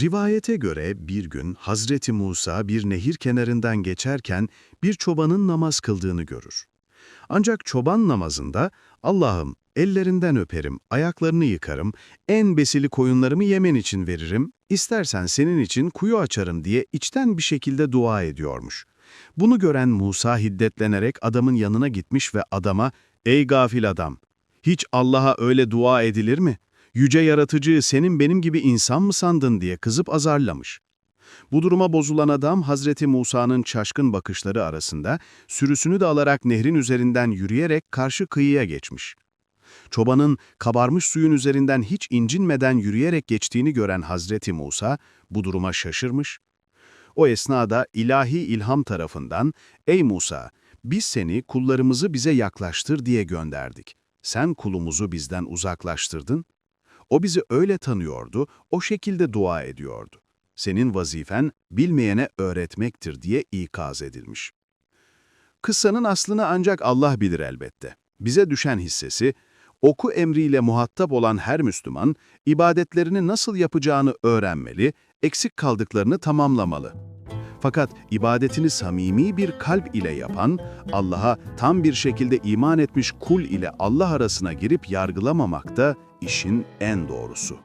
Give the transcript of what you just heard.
Rivayete göre bir gün Hazreti Musa bir nehir kenarından geçerken bir çobanın namaz kıldığını görür. Ancak çoban namazında Allah'ım ellerinden öperim, ayaklarını yıkarım, en besili koyunlarımı yemen için veririm, istersen senin için kuyu açarım diye içten bir şekilde dua ediyormuş. Bunu gören Musa hiddetlenerek adamın yanına gitmiş ve adama, ''Ey gafil adam, hiç Allah'a öyle dua edilir mi? Yüce yaratıcıyı senin benim gibi insan mı sandın?'' diye kızıp azarlamış. Bu duruma bozulan adam Hazreti Musa'nın şaşkın bakışları arasında sürüsünü de alarak nehrin üzerinden yürüyerek karşı kıyıya geçmiş. Çobanın kabarmış suyun üzerinden hiç incinmeden yürüyerek geçtiğini gören Hazreti Musa bu duruma şaşırmış. O esnada ilahi ilham tarafından ''Ey Musa, biz seni kullarımızı bize yaklaştır diye gönderdik. Sen kulumuzu bizden uzaklaştırdın. O bizi öyle tanıyordu, o şekilde dua ediyordu. Senin vazifen bilmeyene öğretmektir diye ikaz edilmiş. Kıssanın aslını ancak Allah bilir elbette. Bize düşen hissesi, oku emriyle muhatap olan her Müslüman, ibadetlerini nasıl yapacağını öğrenmeli, eksik kaldıklarını tamamlamalı. Fakat ibadetini samimi bir kalp ile yapan, Allah'a tam bir şekilde iman etmiş kul ile Allah arasına girip yargılamamak da işin en doğrusu.